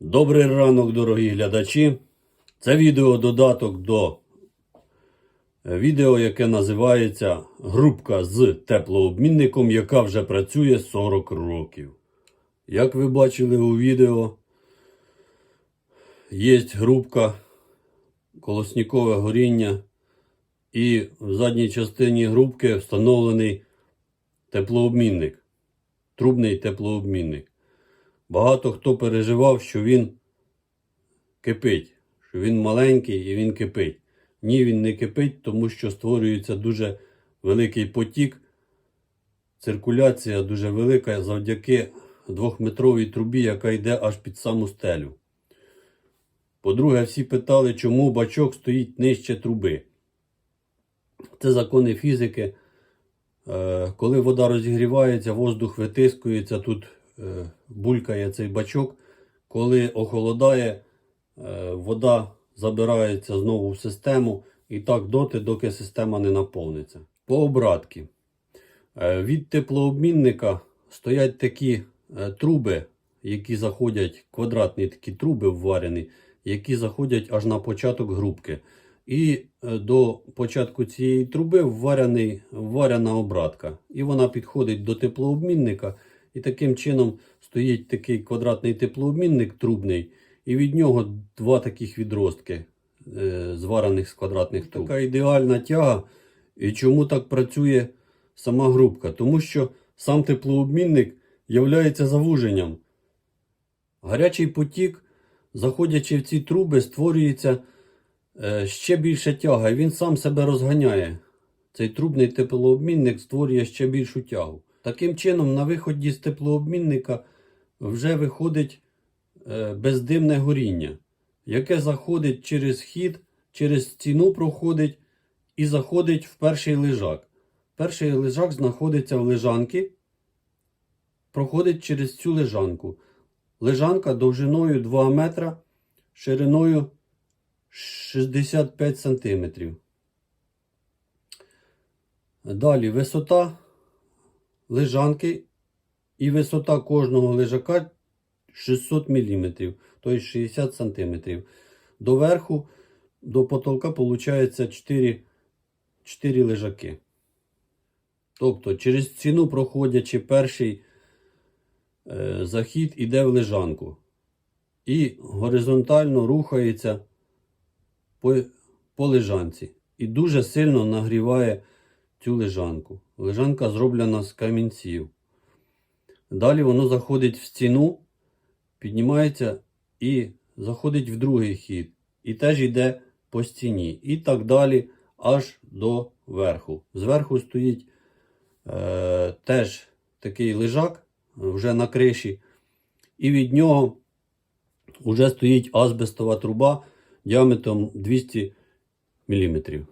Добрий ранок, дорогі глядачі. Це відео додаток до е, відео, яке називається Грубка з теплообмінником, яка вже працює 40 років. Як ви бачили у відео, є грубка, колоснікове горіння, і в задній частині грубки встановлений теплообмінник, трубний теплообмінник. Багато хто переживав, що він кипить, що він маленький і він кипить. Ні, він не кипить, тому що створюється дуже великий потік. Циркуляція дуже велика завдяки двохметровій трубі, яка йде аж під саму стелю. По-друге, всі питали, чому бачок стоїть нижче труби. Це закони фізики. Е, Коли вода розігрівається, воздух витискується, тут булькає цей бачок. Коли охолодає, е, вода забирається знову в систему і так доти, доки система не наповниться. По обратки. Е, Від теплообмінника стоять такі е, труби, які заходять, квадратні такі труби вварені, які заходять аж на початок грубки. І е, до початку цієї труби вварений, вварена обратка. І вона підходить до теплообмінника. І таким чином стоїть такий квадратний теплообмінник трубний, і від нього два таких відростки, е, зварених з квадратних труб. Така ідеальна тяга. І чому так працює сама грубка? Тому що сам теплообмінник являється завуженням. Гарячий потік, заходячи в ці труби, створюється е, ще більша тяга, і він сам себе розганяє. Цей трубний теплообмінник створює ще більшу тягу. Таким чином, на виході з теплообмінника вже виходить е, бездимне горіння, яке заходить через хід, через стіну проходить і заходить в перший лежак. Перший лежак знаходиться в лежанці, проходить через цю лежанку. Лежанка довжиною 2 метра, шириною 65 сантиметрів. Далі висота лежанки і висота кожного лежака 600 мм, тобто 60 см. Доверху до потолка виходить 4, 4 лежаки. Тобто, через ціну проходячи перший е, захід іде в лежанку. І горизонтально рухається по, по лежанці. І дуже сильно нагріває цю лежанку. Лежанка зроблена з камінців. Далі воно заходить в стіну, піднімається і заходить в другий хід. І теж йде по стіні. І так далі аж до верху. Зверху стоїть е, теж такий лежак вже на криші. І від нього вже стоїть азбестова труба діаметром 200 мм.